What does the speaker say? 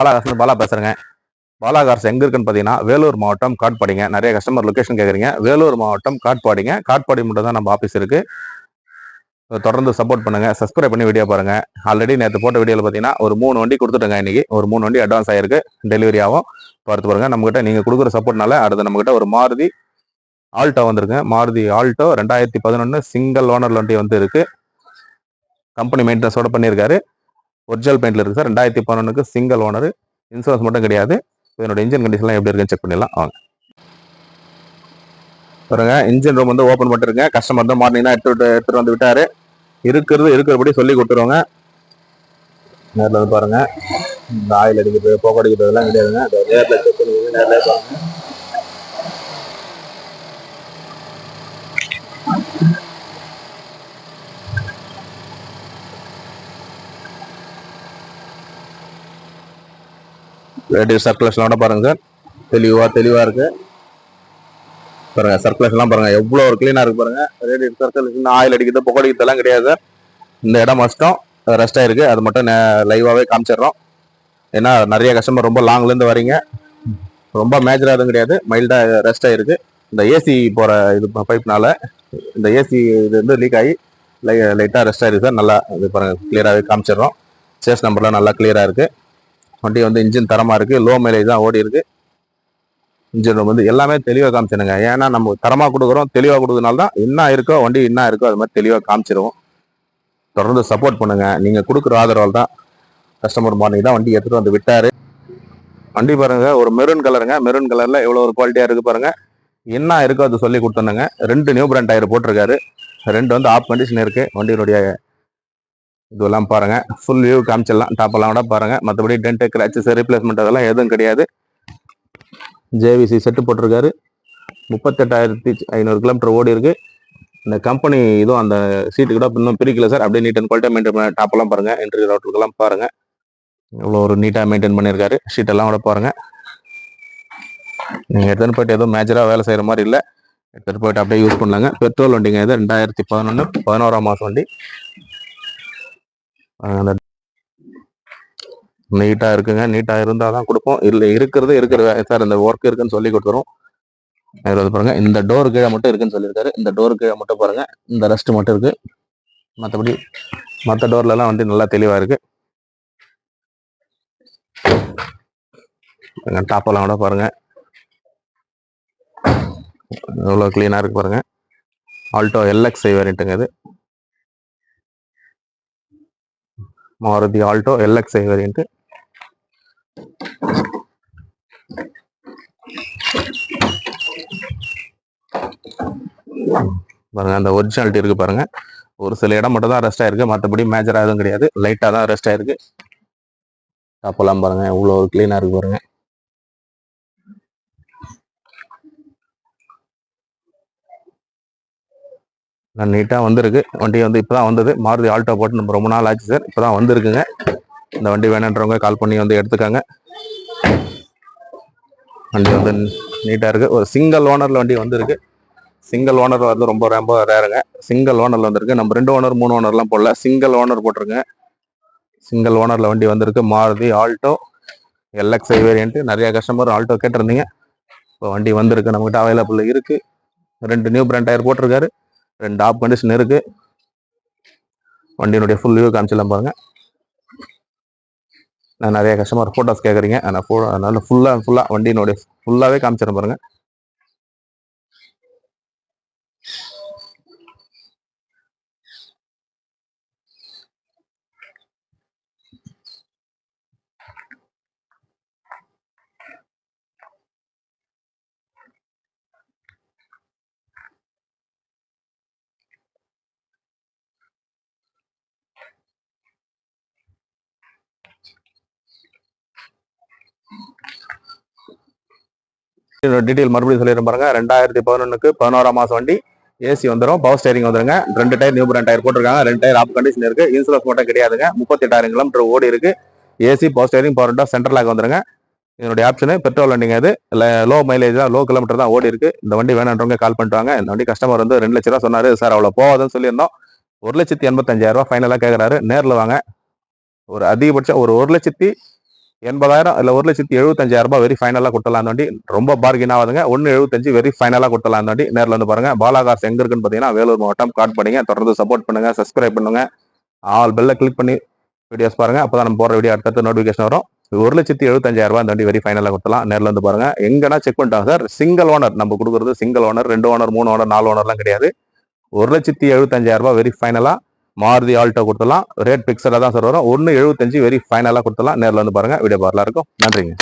பாலாகாசன் பாலா பேசுகிறேங்க பாலாகார்ஸ் எங்கே இருக்குன்னு பார்த்தீங்கன்னா வேலூர் மாவட்டம் காட்பாடிங்க. நிறைய கஸ்டமர் லொக்கேஷன் கேட்குறீங்க வேலூர் மாவட்டம் காட்பாடிங்க. காட்பாடி மட்டும் தான் நம்ம ஆஃபீஸ் இருக்குது தொடர்ந்து சப்போர்ட் பண்ணுங்கள் சப்ஸ்கிரைப் பண்ணி வீடியோ பாருங்கள் ஆல்ரெடி நேற்று போட்ட வீடியோவில் பார்த்தீங்கன்னா ஒரு மூணு வண்டி கொடுத்துட்டேங்க இன்னைக்கு. ஒரு மூணு வண்டி அட்வான்ஸ் ஆயிருக்கு. டெலிவரி ஆகும். பார்த்து பாருங்கள் நம்மகிட்ட நீங்கள் கொடுக்குற சப்போர்ட்னால அடுத்து நம்மகிட்ட ஒரு மாருதி ஆல்டோ வந்திருக்கு. மாருதி ஆல்டோ ரெண்டாயிரத்தி பதினொன்று சிங்கிள் ஓனர் வண்டி வந்து இருக்குது கம்பெனி மெயின்டெனன்ஸோட பண்ணியிருக்காரு. ஒரிஜினல் பெயிண்ட்ல இருக்கு சார் ரெண்டாயிரத்தி பதினொன்றுக்கு சிங்கிள் ஓனர் இன்சூரன்ஸ் மட்டும் கிடையாது. இதனோட இன்ஜின் கண்டிஷன்லாம் எப்படி இருக்குன்னு செக் பண்ணிடலாம். வாங்க. பாருங்க இன்ஜின் ரூம் வந்து ஓப்பன் பண்ணிருங்க கஸ்டமர் தான் மார்னிங் தான் எடுத்து விட்டு- எடுத்துட்டு வந்து விட்டாரு. இருக்கிறது இருக்கிறபடி சொல்லி கொடுத்துருவாங்க. நேரில் வந்து பாருங்க. இந்த ஆயில் அடிக்கிறது போக்க அடிக்கிறது எல்லாம் கிடையாதுங்க நேரில் செக் பண்ணி நேரில் பாருங்க. ரேடியோ சர்க்குலேஷனோட பாருங்கள் சார். தெளிவாக தெளிவாக இருக்குது பாருங்கள் சர்க்குலேஷன்லாம் பாருங்கள் எவ்வளோ ஒரு க்ளீனாக இருக்குது பாருங்கள் ரேடியோ சர்க்குலேஷன் ஆயில் அடிக்கிறது புகை அடிக்கிறதெல்லாம் கிடையாது சார். இந்த இடம் மஸ்டம். ரெஸ்ட் ஆயிருக்கு அது மட்டும் லைவாகவே காமிச்சிடுறோம். ஏன்னா நிறைய கஸ்டமர் ரொம்ப லாங்லேருந்து வரீங்க. ரொம்ப மேஜராக எதுவும் கிடையாது. மைல்டாக ரெஸ்ட் ஆகிருக்கு இந்த ஏசி போகிற இது பைப்னால இந்த ஏசி இது வந்து லீக் ஆகி லை லைட்டாக ரெஸ்ட் ஆயிருக்கு சார். நல்லா இது பாருங்கள் கிளியராகவே காமிச்சிடுறோம். சேஸ் நம்பர்லாம் நல்லா கிளியராக இருக்குது வண்டி வந்து இன்ஜின் தரமாக இருக்குது லோ மைலேஜ் தான் ஓடி இருக்குது இன்ஜின் வந்து எல்லாமே தெளிவாக காமிச்சிடுங்க. ஏன்னா நம்ம தரமாக கொடுக்குறோம் தெளிவாக கொடுக்கறதுனால தான் என்ன இருக்கோ வண்டி என்ன இருக்கோ அது மாதிரி தெளிவாக காமிச்சிருவோம். தொடர்ந்து சப்போர்ட் பண்ணுங்கள் நீங்கள் கொடுக்குற ஆதரவால் தான் கஸ்டமர் மார்னிங் தான் வண்டி எடுத்துகிட்டு வந்து விட்டார். வண்டி பாருங்க ஒரு மெரூன் கலருங்க மெரூன் கலரில் எவ்வளோ ஒரு குவாலிட்டியாக இருக்குது பாருங்கள் என்ன இருக்கோ அது சொல்லி கொடுத்தனுங்க ரெண்டு நியூ பிராண்ட் டயர் போட்டிருக்காரு. ரெண்டு வந்து ஆஃப் கண்டிஷன் இருக்குது வண்டியினுடைய இதெல்லாம் பாருங்க. Full view காமிச்சிடலாம். டாப் எல்லாம் கூட பாருங்க. மற்றபடி டென்ட் கிராச்சஸ் ரீப்ளேஸ்மெண்ட் அதெல்லாம் எதுவும் கிடையாது. ஜேவிசி செட்டு போட்டிருக்காரு. முப்பத்தெட்டாயிரத்தி ஐநூறு கிலோமீட்டர் ஓடி இருக்கு. இந்த கம்பெனி இதுவும் அந்த சீட்டு கூட இன்னும் பிரிக்கல சார் அப்படியே நீட் அண்ட் குவாலிட்டியாக மெயின்டைன் பண்ண டாப் எல்லாம் பாருங்க. என்ட்ரி ரோட்டுக்கெல்லாம் பாருங்க. இவ்வளோ ஒரு நீட்டாக மெயின்டைன் பண்ணியிருக்காரு. ஷீட் எல்லாம் கூட பாருங்க. நீங்கள் எடுத்துன்னு போயிட்டு எதுவும் மேஜராக வேலை செய்கிற மாதிரி இல்லை. எடுத்துகிட்டு போயிட்டு அப்படியே யூஸ் பண்ணலாங்க. பெட்ரோல் வண்டிங்க இது ரெண்டாயிரத்தி பதினொன்று பதினோராம் மாதம் வண்டி. அந்த நீட்டாக இருக்குங்க. நீட்டாக இருந்தால் தான் கொடுப்போம். இல்லை இருக்கிறது இருக்கிற சார் இந்த ஒர்க் இருக்குன்னு சொல்லி கொடுத்துரும் அதில் வந்து பாருங்கள் இந்த டோர் கீழே மட்டும் இருக்குன்னு சொல்லியிருக்காரு. இந்த டோர் கீழே மட்டும் பாருங்கள் இந்த ரெஸ்ட் மட்டும் இருக்குது மற்றபடி மற்ற டோர்லலாம் வந்து நல்லா தெளிவாக இருக்குது டாப்பெல்லாம் கூட பாருங்கள் எவ்வளோ க்ளீனாக இருக்குது பாருங்கள் ஆல்டோ எல்எக்ஸ் வேரியண்ட்டுங்க இது. மாருதி ஆல்டோ எல்எக்ஸ் வேரியண்ட் பாருங்க அந்த ஒரிஜினாலிட்டி இருக்கு பாருங்க. ஒரு சில இடம் மட்டும் தான் ரெஸ்ட் ஆயிருக்கு மற்றபடி மேஜரா எதுவும் கிடையாது. லைட்டா தான் ரெஸ்ட் ஆயிருக்கு. டாப்பெல்லாம் பாருங்க எவ்வளோ க்ளீனா இருக்கு பாருங்க. நீட்டாக வந்திருக்கு. வண்டி வந்து இப்போ தான் வந்தது. மாருதி ஆல்டோ போட்டு நம்ம ரொம்ப நாள் ஆச்சு சார். இப்போ தான் வந்திருக்குங்க. இந்த வண்டி வேணுன்றவங்க கால் பண்ணி வந்து எடுத்துக்காங்க. வண்டி வந்து நீட்டாக இருக்குது ஒரு சிங்கிள் ஓனரில் வண்டி வந்திருக்கு. சிங்கிள் ஓனர் வந்து ரொம்ப ரொம்ப ரேருங்க சிங்கிள் ஓனரில் வந்திருக்கு. நம்ம ரெண்டு ஓனர் மூணு ஓனர்லாம் போடல. சிங்கிள் ஓனர் போட்டிருங்க. சிங்கிள் ஓனரில் வண்டி வந்திருக்கு. மாருதி ஆல்டோ எல்எக்ஸ்ஐ வேரியண்ட்டு நிறையா கஸ்டமர் ஆல்டோ கேட்டிருந்தீங்க. இப்போ வண்டி வந்திருக்கு. நம்மகிட்ட அவைலபிள் இருக்குது ரெண்டு நியூ பிராண்ட் டயர் போட்டிருக்காரு. ரெண்டு ஆப் கண்டிஷன் இருக்கு. வண்டியினுடைய ஃபுல் வியூ காமிச்சிடலாம் பாருங்க. நான் நிறைய கஸ்டமர் ஃபோட்டோஸ் கேட்குறீங்க ஆனால் ஃபோ அதனால ஃபுல்லாக ஃபுல்லாக வண்டியினுடைய ஃபுல்லாகவே காமிச்சிடறேன் பாருங்கள் டீட்டெயில் மறுபடியும் சொல்லிடுறேன் பாருங்க. ரெண்டாயிரத்தி பதினொன்றுக்கு பதினோராம் மாதம் வண்டி ஏசி வந்துடும் பவர் ஸ்டேரிங் வந்துருங்க. ரெண்டு டயர் நியூ பிராண்ட் டயர் போட்டிருக்காங்க. ரெண்டு டயர் ஆப் கண்டிஷன் இருக்கு. இன்சூரன்ஸ் மட்டும் கிடையாதுங்க. முப்பத்தெட்டாயிரம் கிலோமீட்டர் ஓடி இருக்கு. AC power steering power window central lock வந்துருங்க. என்னுடைய ஆப்ஷனு பெட்ரோல் வண்டிங்க இது. லோ மைலேஜ் தான் லோ கிலோமீட்டர் தான் ஓடி இருக்கு. இந்த வண்டி வேணான்றவங்க கால் பண்ணிட்டு இந்த வண்டி கஸ்டமர் வந்து ரெண்டு லட்ச ரூபா சொன்னாரு. சார் அவ்வளோ போகாதுன்னு சொல்லியிருந்தோம். ஒரு லட்சத்தி எண்பத்தஞ்சாயிரம் ரூபா ஃபைனலாக கேட்குறாரு நேரில் வாங்க. ஒரு அதிகபட்சம் ஒரு ஒரு லட்சத்தி எண்பதாயிரம் இல்லை ஒரு லட்சத்தி எழுபத்தஞ்சாயிரம் ரூபாய் வெரி ஃபைனலாக கொடுத்தலாம் தாண்டி வண்டி ரொம்ப பார்கின் ஆகுதுங்க. ஒன்று எழுபத்தஞ்சு வெரி ஃபைனலாக கொடுத்தலாம் தாண்டி நேரில் வந்து பாருங்கள் பாலாகாஸ் எங்கே இருக்குன்னு பார்த்தீங்கன்னா வேலூர் மாவட்டம் காட் பண்ணிங்க தொடர்ந்து சப்போர்ட் பண்ணுங்கள் சப்ஸ்கிரைப் பண்ணுங்கள் ஆல் பெல்ல கிளிக் பண்ணி வீடியோஸ் பாருங்க. அப்போ நம்ம போகிற வீடியோ அடுத்தடுத்து நோட்டிஃபிகேஷன் வரும். ஒரு லட்சத்தி எழுபத்தஞ்சாயிரம் ரூபாய் அந்த வண்டி வெரி ஃபைனலாக கொடுத்தலாம் நேரில் வந்து பாருங்கள் எங்கன்னா செக் பண்ணிட்டாங்க சார் சிங்கிள் ஓனர் நம்ம கொடுக்குறது சிங்கிள் ஓனர் ரெண்டு ஓனர் மூணு ஓனர் நாலு ஓனர்லாம் கிடையாது. ஒரு லட்சத்தி எழுபத்தஞ்சாயிரம் ரூபாய் வெரி ஃபைனலாக மாருதி ஆல்ட்டோ கொடுத்துலாம் ரேட் பிக்சடாக தான் சார் வரும். ஒன்று எழுபத்தஞ்சு வெரி ஃபைனலாக கொடுத்துலாம் நேரில் வந்து பாருங்கள் வீடியோ பார்க்கலாம் இருக்கும். நன்றிங்க.